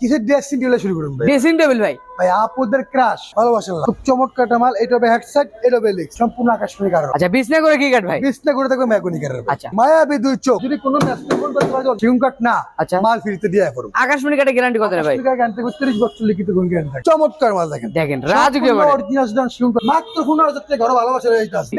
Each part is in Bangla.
কিসের ড্রেসিং টেবিল শুরু করুন ড্রেসিং টেবিল ভাই। ভাই আপুদের ক্রাশ ভালোবাসা খুব চমৎকার মাল এটা হবে হেডসেট এটা হবে লিক্স সম্পূর্ণ আকাশমণি কারণ। আচ্ছা বিছনা করে কি কাট ভাই? বিছনা করে থাকবে ম্যাকনিকারের আচ্ছা। মায়াবী দুই চোখ যদি কোনো ম্যাচটা ফোন করতে পারো সিম কাট না আচ্ছা। মাল ফ্রিতে দিয়ে করুন আকাশমণি কাটে গ্যারান্টি কত রে ভাই? গানতে 30 বছর লিখিত গুণ গ্যারান্টি চমৎকার মাল দেখেন। দেখেন রাজকীয় মডেল অরিজিনাল সিম কাট মাত্র 15000 টাকা ঘরে ভালোবাসা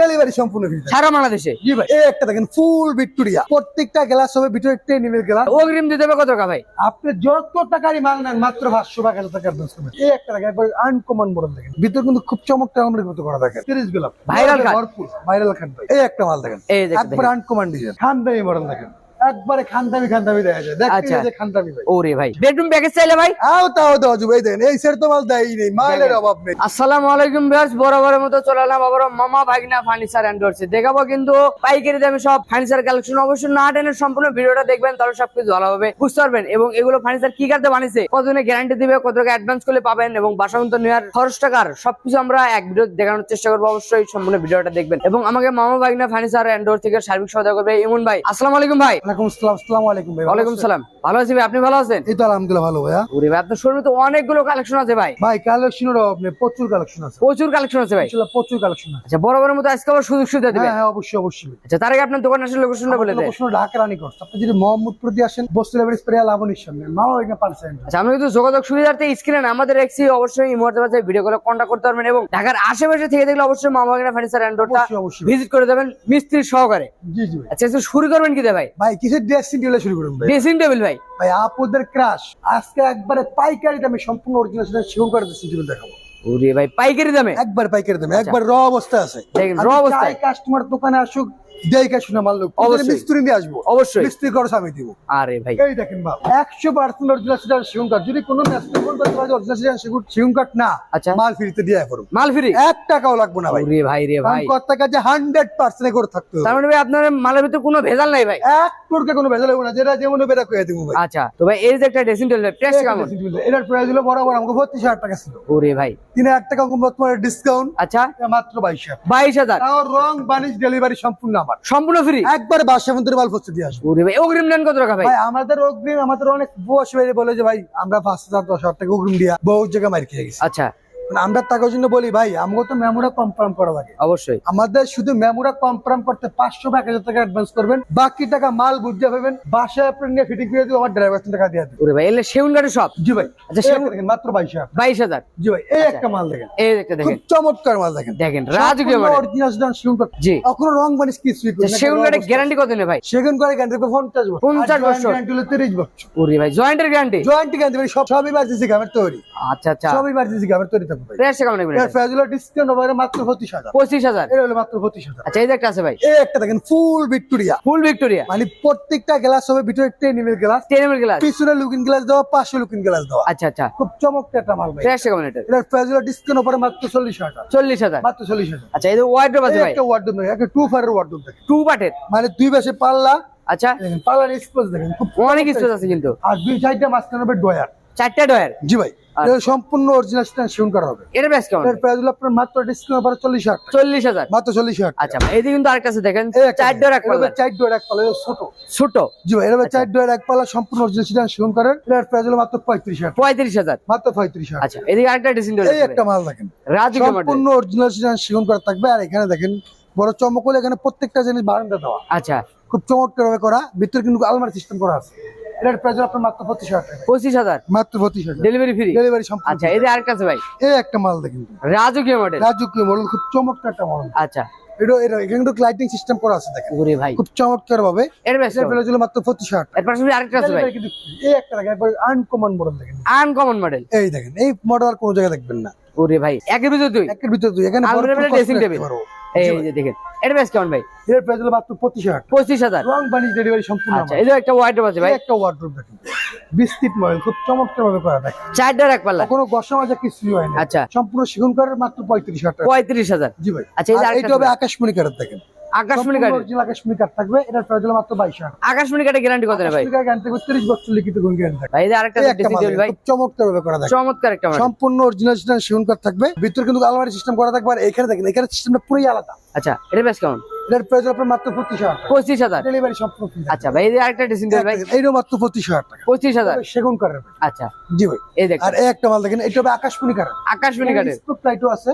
ডেলিভারি সম্পূর্ণ ফ্রি সারা বাংলাদেশে? জি ভাই। এই একটা দেখেন ফুল ভিক্টোরিয়া প্রত্যেকটা গ্লাস হবে ভিতরে একটা নিমেল গ্লাস অগ্রিম দিতে হবে কত টাকা ভাই? আপনি যত টাকারই মাল নেন মাত্র পাঁচশো টাকা হাজার টাকা অ্যাডভান্স করবেন এই একটা টাকা একবার আনকমন মডেল দেখেন। ভিতরে কিন্তু খুব চমৎকার আমাদের মতো করা দেখেন। সিরিজ গোলাপ। ভাইরাল ভরপুর ভাইরাল খান এই একটা মাল দেখেন। এই দেখেন, একবার আনকমন ডিজাইন খানদামি মডেল দেখেন। একবারে খানদামি খানদামি দেখা যায়। দেখতে আচ্ছা। যে খানদামি ভাই। ওরে ভাই। বেডরুম প্যাকেজ চাইলে ভাই? আও তাও দাও জুবাই দেন। এই সেট তো মাল দেয় নেই মালের অভাব নেই। আসসালামু আলাইকুম ভিউয়ার্স বরাবরের মতো চলে এলাম আবার মামা ভাগনা ফার্নিচার এন্ড ডোরসে দেখাবো কিন্তু পাইকারি দামে সব ফার্নিচার কালেকশন অবশ্যই না টেনে সম্পূর্ণ ভিডিওটা দেখবেন তাহলে সবকিছু ভালো হবে। বুঝতে পারবেন? এবং এগুলো ফার্নিচার কি কাটতে বানিয়েছে? কতদিনে গ্যারান্টি দিবে কত টাকা অ্যাডভান্স করলে পাবেন এবং বাসা পর্যন্ত নেওয়ার খরচ টাকার সবকিছু আমরা এক ভিডিও দেখানোর চেষ্টা করব। অবশ্যই সম্পূর্ণ ভিডিওটা দেখবেন। এবং আমাকে মামা ভাগনা ফার্নিচার এন্ড ডোর থেকে সার্বিক সহায়তা করবে ইমন ভাই। আসসালামু আলাইকুম ভাই। ওয়ালাইকুম আসসালাম আসসালামু আলাইকুম ভাই ওয়ালাইকুম সালাম। ভালো আছি ভাই আপনি ভালো আছেন? এই তো আলহামদুলিল্লাহ ভালো ভাইয়া। ওরে ভাই আপনার শোরুমে তো অনেকগুলো কালেকশন আছে ভাই। ভাই কালেকশনের অভাব প্রচুর কালেকশন আছে। প্রচুর কালেকশন আছে ভাই। প্রচুর কালেকশন আছে। আচ্ছা বরাবরের মতো আজকে আবার সুযোগ সুবিধা দিবেন? হ্যাঁ হ্যাঁ অবশ্যই অবশ্যই। আচ্ছা তার আগে আপনার দোকান আসলে লোকেশনটা বলে দেয় লোকেশন ঢাকা রানী আপনি যদি মোহাম্মদপুর দিয়ে আসেন বস্তু লেভেল স্প্রে লাবণীর সামনে। মামা এখানে পার্সেন্ট আচ্ছা কিন্তু যোগাযোগ সুবিধার্থে স্ক্রিনে আমাদের এক্সি অবশ্যই মুহূর্তে ভিডিও কলে কন্ট্যাক্ট করতে পারবেন এবং ঢাকার আশেপাশে থেকে দেখলে অবশ্যই মামা ফার্নিচার অ্যান্ড ভিজিট করে যাবেন মিস্ত্রি সহকারে। জি জি আচ্ছা শুরু করবেন কি ভাই? ভাই কিসের ড্রেসিং টেবিলে শুরু করুন ভাই? ড্রেসিং টেবিল ভাই। ভাই আপুদের ক্রাশ আজকে একবারে পাইকারি দামে সম্পূর্ণ অরিজিনাল সেটা শিবম করে ড্রেসিং টেবিল দেখাবো। ওরে ভাই পাইকারি দামে? একবার পাইকারি দামে একবার র অবস্থা আছে। দেখেন, অবস্থা। কাস্টমার দোকানে আসুক দেখে শুনে মাল লোক অবশ্যই। মিস্ত্রি নিয়ে আসব। অবশ্যই। মিস্ত্রি খরচ আমি দিব। আরে ভাই। এই দেখেন বাপ একশো পার্সেন্ট অরিজিনাল যদি কোনো অরিজিনাল না আচ্ছা। মাল ফ্রিতে দিয়ে করুন মাল ফ্রি? এক টাকাও লাগবে না ভাই। ওরে ভাই রে ভাই। কথা কাজে হান্ড্রেড পার্সেন্ট করে থাকতে হবে। তার মানে ভাই আপনার মালের ভিতরে কোনো ভেজাল নাই ভাই? এক কোটকে কোনো ভেজাল হবে না। যেটা যেমন বেরা কয়ে দিব ভাই। আচ্ছা তো ভাই এই যে একটা ড্রেসিং টেবিল প্রাইস কেমন? এটার প্রাইস হলো বরাবর আমাকে বত্রিশ হাজার টাকা ছিল। ওরে ভাই। তিন হাজার টাকা বর্তমানে ডিসকাউন্ট আচ্ছা। মাত্র বাইশ হাজার। বাইশ হাজার। রং বানিশ ডেলিভারি সম্পূর্ণ আমার। সম্পূর্ণ ফ্রি একবার বাসা মন্দিরে মাল পৌঁছে দিয়ে আসব। ওরে ভাই অগ্রিম নেন কত টাকা ভাই? আমাদের অগ্রিম আমাদের অনেক বস বেড়ে বলে যে ভাই আমরা পাঁচ হাজার দশ হাজার টাকা অগ্রিম দিয়া বহু জায়গায় মার খেয়ে গেছি। আচ্ছা। আমরা টাকার জন্য বলি ভাই আমাকে তো মেমোরা কনফার্ম করা লাগে অবশ্যই। আমাদের শুধু মেমোরা কনফার্ম করতে পাঁচশো বা এক হাজার টাকা অ্যাডভান্স করবেন। বাকি টাকা মাল বুঝতে পাবেন বাসায় আপনি নিয়ে ফিটিং করে দিব আমার ড্রাইভার টাকা দিয়ে দিবেন ভাই এলে সেগুন কাঠের সব? জি ভাই আচ্ছা, এই সেগুন- দেখেন, মাত্র বাইশ হাজার। বাইশ হাজার। জি ভাই এই একটা মাল দেখেন। এই একটা দেখেন। চমৎকার মাল দেখেন। দেখেন রাজকীয় অরিজিনাল সেগুন সেগুন কাঠ জি। এখনও রং বানিশ কিছুই করি সেগুন অবস্থা। গ্যারান্টি কত নেই ভাই? সেগুন গ্যারান্টি পঞ্চাশ বছর। 50 বছর। গ্যারান্টি হলো তিরিশ বছর। ওরে ভাই জয়েন্টের গ্যারান্টি জয়েন্টি গ্যারান্টি মানে সব সবই বাড়তেছি গ্রামের তৈরি। আচ্ছা আচ্ছা। সবই বাড়তেছি গ্রামের তৈরি থাকবে ভাই। প্রাইস কেমন নেবেন এর হলো ডিসকাউন্ট হবে মাত্র পঁচিশ হাজার। পঁচিশ হাজার। এটা হলো মাত্র পঁচিশ হাজার। আচ্ছা এই যে একটা আছে ভাই। এই একটা দেখেন ফুল ভিক্টোরিয়া ফুল ভিক্টোরিয়া মানে প্রত্যেকটা গ্লাস হবে ভিতরে একটা নিমেল গ্লাস টেন এম গ্লাস পিছনে লুকিং গ্লাস দেওয়া পাশে লুকিং গ্লাস দেওয়া। আচ্ছা আচ্ছা। খুব চমৎকার একটা মাল ভাই। প্রাইস কেমন এটা। এটার প্রাইস হলো ডিসকাউন্ট হবে মাত্র আচ্ছা এই যে ওয়াইড্রোপ আছে ভাই। একটা ওয়ার্ডরোব দেখেন একটা টু ফায়ার ওয়ার্ডরোব দেখেন। টু মানে দুই পাশে পাল্লা। আচ্ছা। দেখেন পাল্লার স্পেস দেখেন খুব অনেক স্পেস আছে কিন্তু। আর দুই সাইডে মাঝখানে হবে ডয়ার চারটা ডয়ার জি ভাই সম্পূর্ণ অরিজিনাল করা হবে। এর প্রাইস কেমন? এটার প্রাইস হলো আপনার মাত্র ডিসকাউন্ট হবে চল্লিশ হাজার টাকা। চল্লিশ হাজার? মাত্র চল্লিশ হাজার আচ্ছা এই কিন্তু আরেকটা আছে দেখেন চার ডয়ার এক পাল্লা। চার ডয়ার এক পাল্লা ছোট। ছোট? জি ভাই হবে আচ্ছা। চার ডয়ার এক পাল্লা সম্পূর্ণ অরিজিনাল করেন। এটার প্রাইস হলো মাত্র পঁয়ত্রিশ হাজার টাকা। পঁয়ত্রিশ হাজার। মাত্র পঁয়ত্রিশ হাজার আচ্ছা এদিকে আরেকটা টেবিল এই একটা মাল দেখেন। সম্পূর্ণ অরিজিনাল স্ট্যান্ড শিউন করা থাকবে। আর এখানে দেখেন বড় চমক হলে এখানে প্রত্যেকটা জিনিস বারান্দা দেওয়া। আচ্ছা। খুব চমৎকার ভাবে করা। ভিতরে কিন্তু আলমারি সিস্টেম করা আছে। এটার প্রাইস আপনার মাত্র পঁচিশ হাজার টাকা। পঁচিশ হাজার? মাত্র পঁচিশ হাজার। ডেলিভারি ফ্রি ডেলিভারি সম্পূর্ণ আচ্ছা এই যে আরেকটা আছে ভাই? এই একটা মাল দেখেন। রাজকীয় মডেল রাজকীয় মডেল খুব চমৎকার একটা মডেল আচ্ছা। এটা এটা এখানে কিন্তু লাইটিং সিস্টেম করা আছে দেখেন। ওরে ভাই। খুব চমৎকার ভাবে এর প্রাইস হলো মাত্র এর আরেকটা আছে ভাই? এই একটা দেখেন একবার আনকমন মডেল দেখেন। আনকমন মডেল এই দেখেন এই মডেল আর কোনো জায়গায় দেখবেন না। ওরে ভাই একের ভিতরে দুই? একের ভিতরে দুই এখানে আলমারি ভরপুর cosmetic dressing রাখতে table। পারব। এই যে দেখেন এর প্রাইস কেমন ভাই? এর প্রাইস হলো মাত্র পঁচিশ হাজার। পঁচিশ হাজার। রং বানিশ ডেলিভারি সম্পূর্ণ আচ্ছা। একটা আছে ভাই। একটা ওয়ার্ডরোব দেখেন। বিস্কিট মডেল খুব চমৎকার ভাবে করা পাল্লা। কোনো গসা মাজা কিছুই হয় না। আচ্ছা। সম্পূর্ণ সেগুন মাত্র পঁয়ত্রিশ হাজার পঁয়ত্রিশ হাজার। জি ভাই। আচ্ছা, হবে। আকাশমণি কাঠের দেখেন। আকাশমণি কাঠ থাকবে। এটার প্রাইস হলো মাত্র আকাশমণি গ্যারান্টি কত রে ভাই? বছর লিখিত গুণ গ্যারান্টি ভাই এই আরেকটা ভাই। চমৎকার ভাবে করা দেখেন চমৎকার একটা সম্পূর্ণ অরিজিনাল সেগুন কাঠ থাকবে। ভিতরে কিন্তু আলমারি সিস্টেম করা থাকবে আর এখানে দেখেন এখানে সিস্টেমটা পুরোই আলাদা। আচ্ছা প্রাইস কেমন? এটার প্রাইস আপনার মাত্র পঁচিশ হাজার পঁচিশ হাজার? ডেলিভারি সম্পূর্ণ আচ্ছা ভাই এই আরেকটা টেবিল ভাই। এইটাও মাত্র পঁচিশ হাজার টাকা। পঁচিশ হাজার? সেগুন কাঠের আচ্ছা। জি ভাই। এই দেখ আর একটা মাল দেখেন এটা হবে আকাশমণি কাঠের। আকাশমণি কাঠের। স্পট লাইটও আছে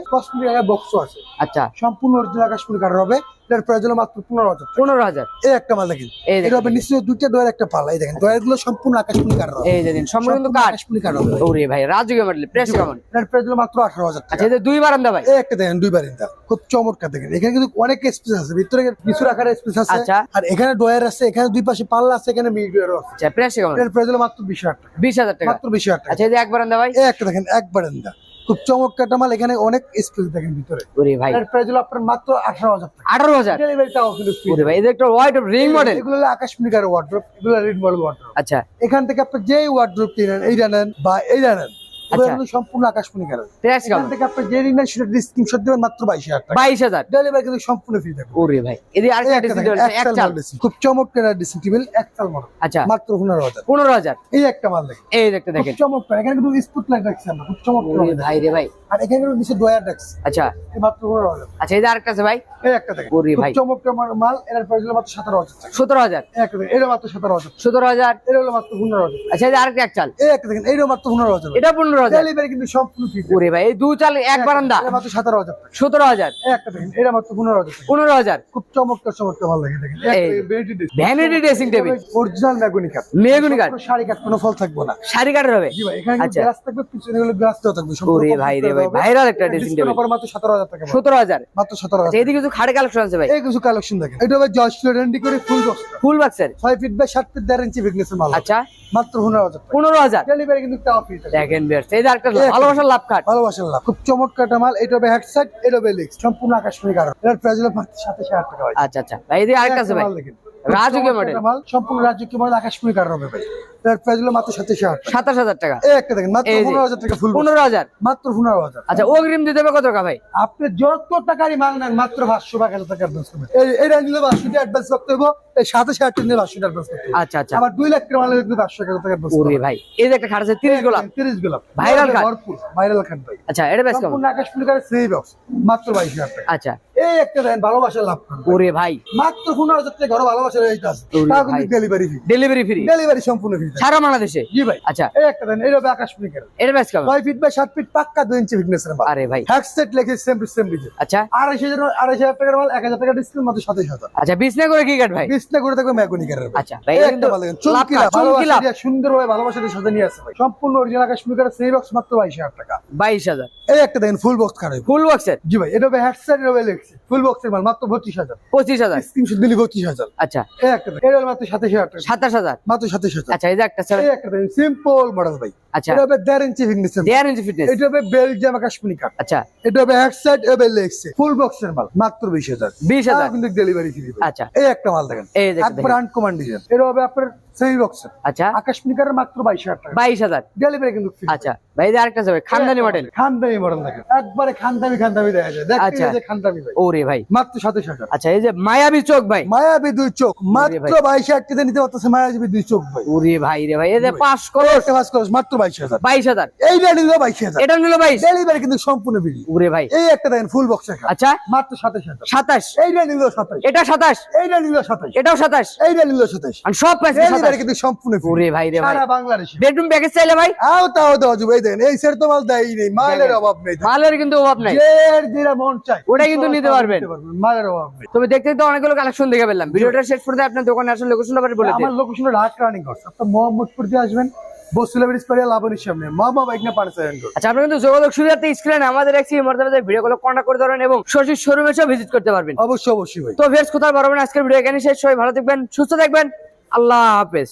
বক্সও আছে। আচ্ছা। সম্পূর্ণ অরিজিনাল আকাশমণি কাঠের হবে। এটার প্রাইস হলো মাত্র পনেরো হাজার পনেরো হাজার। এই একটা মাল দেখেন। এটা হবে দুইটা দয়ের একটা পাল্লা এই দেখেনগুলো সম্পূর্ণ আকাশমণি হবে। এই দিন সম্পূর্ণ কাঠ। আকাশমণি কাঠ হবে। ওরে ভাই রাজকীয় মডেল প্রেস কেমন? এটার প্রাইস হলো মাত্র আঠারো হাজার টাকা। আচ্ছা এই দুই বারান্দা ভাই। এই একটা দেখেন দুই বারিন্দা। খুব চমৎকার দেখেন। এখানে কিন্তু অনেক স্পেস আছে। ভিতরে কিছু রাখার স্পেস আছে। আচ্ছা। আর এখানে ডয়ার আছে এখানে দুই পাশে পাল্লা আছে এখানে মিড ডয়ারও আছে। আচ্ছা প্রেস কেমন? প্রাইস হলো মাত্র বিশ হাজার টাকা। বিশ হাজার টাকা। মাত্র বিশ হাজার টাকা। আচ্ছা এই যে এক বারান্দা ভাই। একটা দেখেন এক বারিন্দা। খুব চমৎকার মাল এখানে অনেক স্পেস দেখেন ভিতরে। ওরে ভাই। এটার প্রাইস হলো আপনার মাত্র আঠারো হাজার টাকা। আঠারো হাজার? ডেলিভারিটাও কিন্তু free। ওরে ভাই এই যে একটা হোয়াইট অফ রিং মডেল এগুলো হলো আকাশমণি কাঠের ওয়ার্ড্রপ এগুলো রিড মডেল ওয়ার্ড্রপ আচ্ছা। এখান থেকে আপনি যেই ওয়ার্ড্রপ কিনেন এইটা নেন বা এইটা নেন সম্পূর্ণ আকাশমণি কেমন থেকে আপনি যে রিড সেটা স্ক্রিনশট দেবেন মাত্র বাইশ হাজার টাকা। বাইশ হাজার। ডেলিভারি কিন্তু সম্পূর্ণ ফ্রি থাকবে। ওরে ভাই একটা এক চাল খুব চমৎকার টেবিল একচাল মডেল আচ্ছা। মাত্র পনেরো হাজার। পনেরো হাজার। এই একটা মাল দেখেন। এই একটা দেখেন। চমৎকার এখানে কিন্তু স্পুট লাইট রাখছি আমরা খুব চমৎকার ভাই রে ভাই। আর এখানে নিচে ডয়ার আচ্ছা। এই মাত্র পনেরো হাজার আচ্ছা এই আরেকটা আছে ভাই? এই একটা দেখেন। ওরে ভাই। মাল- মাল এর প্রাইস হলো মাত্র সতেরো হাজার সতেরো হাজার? একটা দেখেন এটা মাত্র সতেরো হাজার সতেরো হাজার? এটা হলো মাত্র পনেরো হাজার আচ্ছা এই আরেকটা এক চাল। এই একটা দেখেন এইটা মাত্র পনেরো হাজার এটা পনেরো হাজার। ডেলিভারি কিন্তু সম্পূর্ণ ফ্রি ওরে ভাই এই দু চাল এক বারান্দা। এটা মাত্র সতেরো হাজার সতেরো হাজার। একটা দেখেন এটা মাত্র পনেরো হাজার পনেরো হাজার। খুব চমৎকার চমৎকার ভালো লাগে দেখেন। এই। ভ্যানিটি ড্রেসিং টেবিল অরিজিনাল মেগুনি কাঠ মেহগুনি কাঠ শাড়ি কাঠ কোনো ফল থাকবে না। শাড়ি কাঠের হবে? জি ভাই এখানে আচ্ছা। গ্লাস থাকবে পিছনে গুলো গ্লাস দেওয়া থাকবে ওরে ভাই রে ভাই ভাইরাল একটা ড্রেসিং টেবিল মাত্র সতেরো হাজার টাকা সতেরো হাজার। মাত্র সতেরো কিছু খাড়ে কালেকশন আছে ভাই? এই কিছু কালেকশন দেখেন। এটা হবে জয় রেন্ডি করে ফুল বক্স ফুল বাক্সের ছয় ফিট বাই সাত ফিট দেড় ইঞ্চি বিগনেসের মাল। আচ্ছা। মাত্র পনেরো হাজার টাকা। পনেরো হাজার? ডেলিভারি কিন্তু তাও ফ্রি দেখেন বেরছে এই যে আরেকটা এই একটা- ভালোবাসার লাভ খাট ভালোবাসার লাভ। খুব চমৎকার মাল। এটা হবে হেডসেট এটা হবে লিক্স সম্পূর্ণ আকাশমণি কারণ প্রাইস হলো মাত্র টাকা আচ্ছা আচ্ছা। ভাই এদিকে আরেকটা আছে ভাই। রাজকীয় মডেল সম্পূর্ণ রাজকীয় মডেল আকাশমণি কারণ হবে ভাই। প্রাইস হলো মাত্র টাকা। সাতাশ হাজার টাকা। এই একটা দেখেন মাত্র টাকা ফুল পনেরো হাজার? মাত্র পনেরো হাজার। আচ্ছা অগ্রিম দিতে হবে কত টাকা ভাই? আপনি যত টাকারই মাল নেন মাত্র পাঁচশো টাকা টাকা অ্যাডভান্স করবেন। এই রেঞ্জ নিলে পাঁচশো টাকা অ্যাডভান্স করতে হবে পাঁচশো টাকা আচ্ছা আচ্ছা। আবার দুই লাখ টাকা মাল নিলে পাঁচশো টাকা টাকা ওরে ভাই এই যে একটা খাট আছে তিরিশ গোলাপ। তিরিশ গোলাপ। Viral card? ভাইরাল খাট ভাই। আচ্ছা এটা বেশ সম্পূর্ণ আকাশ পুলিকারের থ্রি বক্স মাত্র বাইশ হাজার টাকা। আচ্ছা। এই একটা দেন ভালোবাসার লাভ ওরে ভাই। মাত্র পনেরো হাজার টাকা ঘরে ভালোবাসার এইটা আছে ওরে কিন্তু delivery fee delivery free delivery সম্পূর্ণ ফ্রি সারা বাংলাদেশে? জি ভাই। আচ্ছা। এই একটা দেন এই হবে আকাশ পুলিকারের এটা বেশ কেমন? ছয় ফিট বাই সাত ফিট পাক্কা দুই ইঞ্চি ফিটনেসের আরে ভাই। হ্যাকসেট লেখে সেম টু সেম ডিজাইন আচ্ছা। আড়াইশ হাজার আড়াইশ হাজার টাকার মাল এক হাজার টাকা ডিসকাউন্ট মাত্র সাতাশ হাজার। আচ্ছা বিছনা করে কি কাট ভাই? বিছনা করে থাকবে ম্যাকনিকারের আচ্ছা, একটা ভালো চমকিলা চমকিলা। সুন্দরভাবে ভালোবাসা দিয়ে সাথে নিয়ে আসছে ভাই। সম্পূর্ণ অরিজিনাল আকাশ পুলিকারের সেই বক্স মাত্র বাইশ হাজার টাকা। বাইশ হাজার। এই একটা দেখেন ফুল বক্স খারাপ ফুল বক্সের জি ভাই এটা হবে হেডসেট এটা হবে লেগস ফুল বক্সের মাল মাত্র পঁচিশ হাজার। পঁচিশ হাজার? স্ক্রিনশট দিলি পঁচিশ হাজার। আচ্ছা। এই একটা মাত্র সাতাশ হাজার টাকা। সাতাশ হাজার? মাত্র সাতাশ হাজার। আচ্ছা এই যে একটা এই একটা সিম্পল মডেল ভাই। আচ্ছা। এটা হবে দেড় ইঞ্চি ফিটনেসের দেড় ইঞ্চি ফিটনেস এটা হবে বেলজিয়াম কাশ্মীরি কাঠ আচ্ছা। এটা হবে হ্যাডসেট এটা হবে লেগস ফুল বক্সের মাল মাত্র বিশ হাজার। বিশ হাজার। তাও কিন্তু ডেলিভারি ফ্রি আচ্ছা। এই একটা মাল দেখেন। এই দেখেন, একবার আনকমান ডিজাইন এটা হবে আপনার সেই বক্সের আচ্ছা। আকাশমণিকারের মাত্র বাইশ হাজার টাকা। বাইশ হাজার। ডেলিভারি কিন্তু free। আচ্ছা। ভাই আরেকটা খানদানি মডেল খানদামি মডেল দেখেন। একবারে খানদামি খানদামি দেখা যায়। দেখতে আচ্ছা। যে খানদামি ভাই। ওরে ভাই। মাত্র সাতাশ হাজার। আচ্ছা এই যে মায়াবী চোখ ভাই। মায়াবী দুই চোখ। মাত্র। বাইশ হাজার টাকা নিতে পারতেছে মায়াবী দুই চোখ ভাই। ওরে ভাই রে ভাই এই যে। পাঁচ করো একটা বাস মাত্র বাইশ হাজার। বাইশ হাজার। এইটা নিল বাইশ হাজার। এটা নিল বাইশ। ডেলিভারি কিন্তু সম্পূর্ণ বিড়ি ওরে ভাই। এই একটা দেখেন ফুল বক্স আচ্ছা। মাত্র সাতাশ হাজার। সাতাশ। এইটা নিল সাতাশ। এটা সাতাশ। এইটা নিল সাতাশ। এটাও সাতাশ। এইটা নিল সাতাশ। আর সব পাইছে ডেলিভারি কিন্তু সম্পূর্ণ। ওরে ভাই রে ভাই। সারা বাংলাদেশে। বেডরুম প্যাকেজ চাইলে ভাই? আও তাও দেওয়া যাবে এই দেখেন এই সেট তো মাল দেয় নেই মালের অভাব নেই। মালের কিন্তু অভাব নাই। যের যেটা মন চায়। ওটা কিন্তু নিতে পারবেন। মালের অভাব তবে দেখতে দেখতে অনেকগুলো কালেকশন দেখে ফেললাম। ভিডিওটা শেষ করে আপনার দোকানে আসলে লোকেশন ব্যাপারে বলে দিন আমার লোকেশন ঢাকা রানিং করছে আপনার মোহাম্মদপুর দিয়ে আসবেন আচ্ছা আপনি কিন্তু যোগাযোগ স্ক্রিনে আমাদের একটি মর্যাদা ভিডিও গুলো কন্ট্যাক্ট করে ধরেন এবং সরাসরি শোরুমে এসে ভিজিট করতে পারবেন। অবশ্যই অবশ্যই তো ভিউয়ার্স কোথায় আজকের ভিডিও এখানে শেষ। সবাই ভালো থাকবেন সুস্থ থাকবেন। আল্লাহ হাফেজ।